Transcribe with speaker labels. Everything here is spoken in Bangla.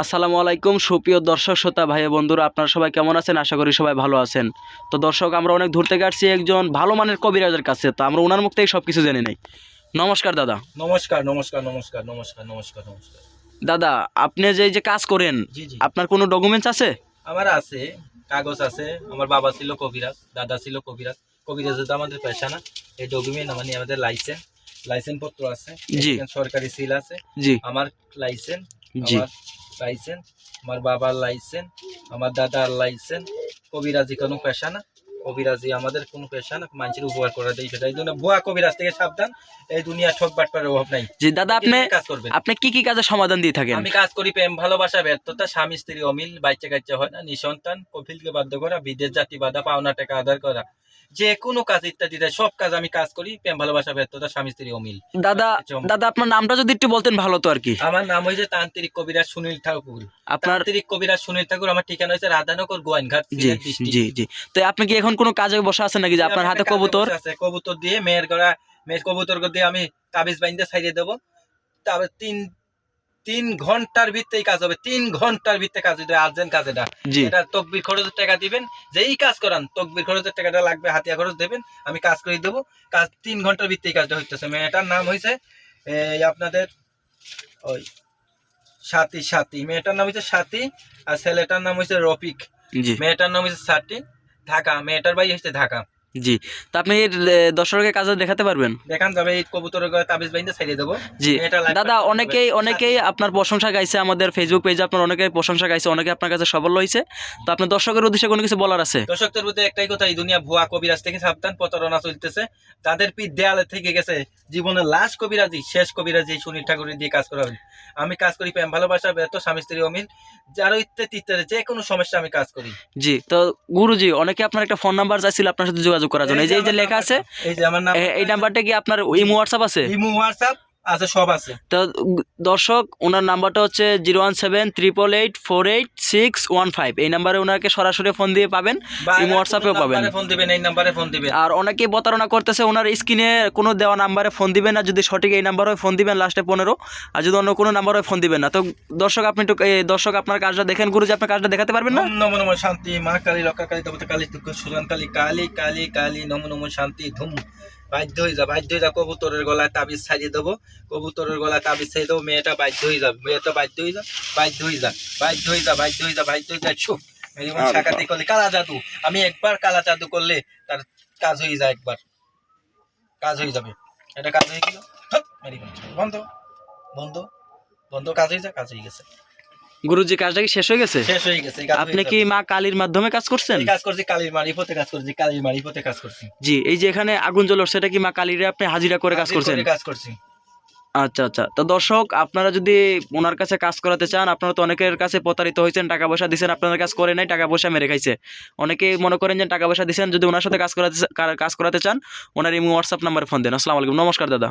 Speaker 1: আসসালামু আলাইকুম সুপ্রিয় দর্শক শ্রোতা ভাই বন্ধুরা আপনারা সবাই কেমন আছেন? আশা করি সবাই ভালো আছেন। তো দর্শক আমরা অনেক ধরতে আসছি একজন ভালো মানের কবিরাজের কাছে তো আমরা ওনার মুখ থেকে সব কিছু জেনে নেই। নমস্কার দাদা।
Speaker 2: নমস্কার নমস্কার নমস্কার নমস্কার নমস্কার নমস্কার।
Speaker 1: দাদা আপনি যে এই যে কাজ করেন আপনার কোনো ডকুমেন্টস আছে?
Speaker 2: আমার আছে কাগজ আছে আমার বাবা ছিল কবিরাজ দাদা ছিল কবিরাজ। কবিরাজ তো আমাদের পেশা না এই ডকুমেন্ট মানে আমাদের লাইসেন্স লাইসেন্স পত্র আছে
Speaker 1: জি।
Speaker 2: সরকারি সিল আছে।
Speaker 1: জি।
Speaker 2: আমার লাইসেন্স
Speaker 1: জি।
Speaker 2: আমার লাইসেন্স আমার বাবার লাইসেন্স আমার দাদার লাইসেন্স কবিরাজি কোনো পেশা না। কবিরাজি আমাদের কোনো পেশা না মানুষের উপকার করে দেয় সেটা এই জন্য ভুয়া কবিরাজ থেকে সাবধান এই দুনিয়া ঠক বাটপার অভাব নাই।
Speaker 1: জি দাদা আপনি
Speaker 2: কাজ করবেন?
Speaker 1: আপনি কি কি কাজে সমাধান দিয়ে থাকেন?
Speaker 2: আমি কাজ করি প্রেম ভালোবাসা ব্যর্থতা স্বামী স্ত্রী অমিল বাচ্চা কাচ্চা হয় না নিঃসন্তান কফিলকে বাধ্য করা বিদেশ জাতি বাধা পাওনা টাকা আদার করা। যে কোনো কাজ ইত্যাদি সব কাজ আমি কাজ করি প্রেম ভালোবাসা ব্যর্থতা স্বামী স্ত্রী অমিল।
Speaker 1: দাদা দাদা আপনার নামটা যদি একটু বলতেন ভালো তো আর কি।
Speaker 2: আমার নাম হয়েছে তান্ত্রিক কবিরাজ সুনীল ঠাকুর।
Speaker 1: আপনার
Speaker 2: তান্ত্রিক কবিরাজ সুনীল ঠাকুর আমার ঠিকানা হয়েছে রাধানগর গোয়াইনঘাট
Speaker 1: জি জি জি। তো আপনি কি এখন কোনো কাজে বসে আছেন নাকি? যে আপনার হাতে কবুতর?
Speaker 2: আছে, কবুতর দিয়ে মেয়ের গড়া মেয়ের কবুতর দিয়ে আমি তাবিজ বাইন্দে ছাইড়ে দেবো। তারপর তিন তিন ঘণ্টার ভিতরে কাজ হবে তিন ঘণ্টার ভিত্তে কাজ আর্জেন্ট কাজ এটা। এটা তকবির খরচের টাকা দিবেন যেই কাজ করান তকবির খরচের টাকাটা লাগবে হাতিয়া খরচ দেবেন আমি কাজ করে দেবো। কাজ তিন ঘণ্টার ভিতরে কাজটা হইতেছে। মেয়েটার নাম হয়েছে এই আপনাদের ওই সাথী সাথী। মেয়েটার নাম হয়েছে সাথী আর ছেলেটার নাম হয়েছে রফিক।
Speaker 1: জি।
Speaker 2: মেয়েটার নাম হয়েছে সাথী ঢাকা। মেয়েটার বাড়ি হচ্ছে ঢাকা।
Speaker 1: জি। তো আপনি দর্শকের কাজে দেখাতে পারবেন?
Speaker 2: দেখান যাবে এই তাবিজ বাইন্দে দেবো।
Speaker 1: জি। দাদা অনেকেই অনেকেই আপনার প্রশংসা গাইছে আমাদের ফেসবুক পেজে আপনার অনেকেই প্রশংসা গাইছে অনেকে আপনার কাছে সফল হয়েছে তো আপনার দর্শকের উদ্দেশ্যে কোনো কিছু বলার আছে?
Speaker 2: দর্শকদের মধ্যে একটাই কথা এই দুনিয়া ভুয়া কবিরাজ থেকে সাবধান প্রতারণা চলতেছে। তাদের পিঠ দেয়ালে থেকে গেছে জীবনের লাস্ট কবিরাজি শেষ কবিরাজি সুনীল ঠাকুরের দিয়ে কাজ করা আমি কাজ করি প্রেম ভালোবাসা ব্যর্থ স্বামী স্ত্রী অমিল। যারও ইত্যাদি ইত্যাদি যে কোনো সমস্যা আমি কাজ করি।
Speaker 1: জি তো গুরুজি অনেকে আপনার একটা ফোন নাম্বার চাইছিল আপনার সাথে যোগাযোগ করার জন্য। এই যে এই যে লেখা আছে
Speaker 2: এই যে আমার নাম
Speaker 1: এই নাম্বারটা কি আপনার ইমো হোয়াটসঅ্যাপ আছে?
Speaker 2: ইমো হোয়াটসঅ্যাপ আছে সব আছে।
Speaker 1: তো দর্শক ওনার নাম্বারটা হচ্ছে zero one seven triple eight four eight six one five. এই নাম্বারে ওনাকে সরাসরি ফোন দিয়ে পাবেন হোয়াটসঅ্যাপেও পাবেন।
Speaker 2: ফোন দিবেন এই নাম্বারে ফোন দিবেন।
Speaker 1: আর অনেকেই প্রতারণা করতেছে ওনার স্ক্রিনে কোনো দেওয়া নাম্বারে ফোন দিবেন না যদি সঠিক এই নাম্বার হয় ফোন দিবেন লাস্টে পনেরো আর যদি অন্য কোনো নাম্বার হয় ফোন দিবেন না। তো দর্শক আপনি একটু এই দর্শক আপনার কাজটা দেখেন গুরুজি আপনার কাজটা দেখাতে পারবেন না?
Speaker 2: নমো নমো শান্তি মা কালী রক্ষা কালী দেবতা কালী দুঃখ সুজন কালী কালী কালী কালী নমো নমো শান্তি ধুম। বাধ্য হয়ে যা বাধ্য হয়ে যা কবুতরের গলায় তাবিজ ছাড়িয়ে দেবো। কবুতরের গলায় তাবিজ ছাড়িয়ে দেবো মেয়েটা বাধ্য হয়ে যাবে মেয়েটা বাধ্য হয়ে যা বাধ্য হয়ে যা বাধ্য হয়ে যা বাধ্য হয়ে যা বাধ্য হয়ে যা ছু মেরিমন শাকাতি করলে কালা জাদু। আমি একবার কালা জাদু করলে তার কাজ হয়ে যায় একবার। কাজ হয়ে যাবে। এটা কাজ হয়ে গেল। বন্ধ বন্ধ বন্ধ কাজ হয়ে যায় কাজ হয়ে গেছে।
Speaker 1: গুরুজি কাজটা কি শেষ হয়ে গেছে?
Speaker 2: শেষ হয়ে গেছে
Speaker 1: আপনি কি মা কালীর মাধ্যমে কাজ করছেন?
Speaker 2: কাজ করছি কালীর মারিফতে কাজ করছি কালীর মারিফতে কাজ করছি।
Speaker 1: জি এই যে এখানে আগুন জ্বলর সেটা কি মা কালীরে আপনি হাজিরা করে কাজ করছেন?
Speaker 2: করে কাজ করছি।
Speaker 1: আচ্ছা আচ্ছা। তো দর্শক আপনারা যদি ওনার কাছে কাজ করাতে চান আপনারা তো অনেকের কাছে প্রতারিত হয়েছেন টাকা পয়সা দিচ্ছেন আপনাদের কাজ করে নাই টাকা পয়সা মেরে খাইছে। অনেকে মনে করেন যে টাকা পয়সা দিচ্ছেন যদি ওনার সাথে কাজ করাতে কাজ করাতে চান ওনার এই হোয়াটসঅ্যাপ নাম্বারে ফোন দেন। আসসালামু আলাইকুম নমস্কার দাদা।